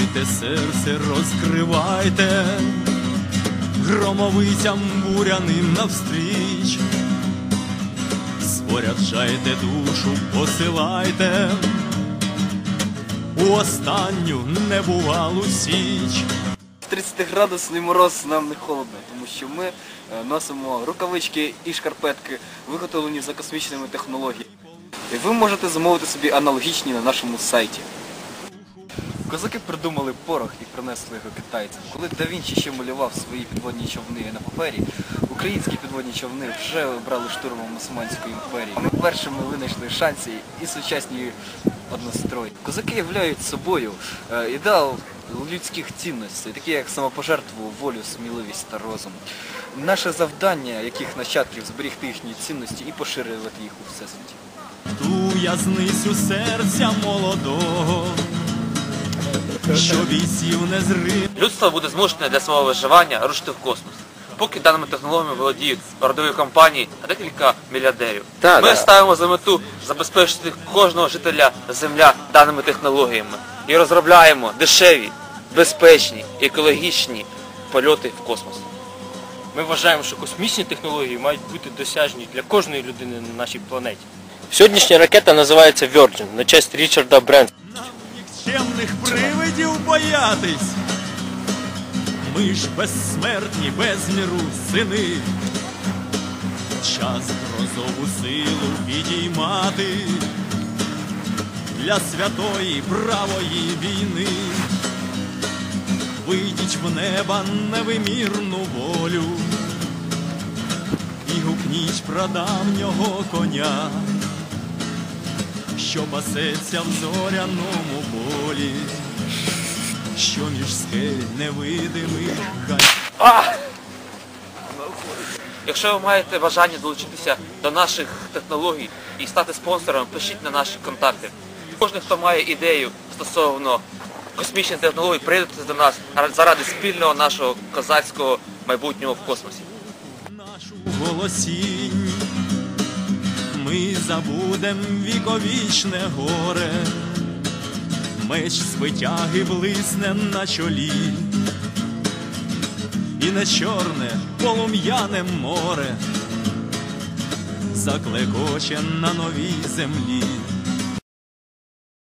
Відкривайте серце, розкривайте, громовицям буряним навстріч. Споряджайте душу, посилайте у останню небувалу січ. 30-градусний мороз нам не холодно, тому що ми е, носимо рукавички і шкарпетки, виготовлені за космічними технологіями. І ви можете замовити собі аналогічні на нашому сайті. Козаки придумали порох і принесли його китайцям. Коли Да Вінчі ще малював свої підводні човни на папері, українські підводні човни вже брали штурмом Османської імперії. Ми першими винайшли шанси і сучасні однострої. Козаки являють собою е, ідеал людських цінностей, такі як самопожертву, волю, сміливість та розум. Наше завдання, яких нащадків, зберігти їхні цінності і поширювати їх у всесвіті. ту язницю серця молодого, що вісів незрим. Людство буде змушене для свого виживання рушити в космос. Поки даними технологіями володіють родові компанії та декілька мільярдерів. Так, Ми так. ставимо за мету забезпечити кожного жителя Земля даними технологіями і розробляємо дешеві, безпечні, екологічні польоти в космос. Ми вважаємо, що космічні технології мають бути досяжні для кожної людини на нашій планеті. Сьогоднішня ракета називається Virgin на честь Річарда Бренса. Нікчемних привидів боятись. Ми ж безсмертні, безміру сини. Час грозову силу підіймати для святої правої війни. Вийдіть в неба невимірну волю і гукніть прадавнього коня що пасеться в зоряному полі, що між скель невидимих хай. Якщо ви маєте бажання долучитися до наших технологій і стати спонсором, пишіть на наші контакти. Кожен, хто має ідею стосовно космічних технологій, прийдете до нас заради спільного нашого козацького майбутнього в космосі. нашу голосінь. Ми забудем віковічне горе, меч з витяги блисне на чолі, і не чорне полум'яне море заклекоче на новій землі.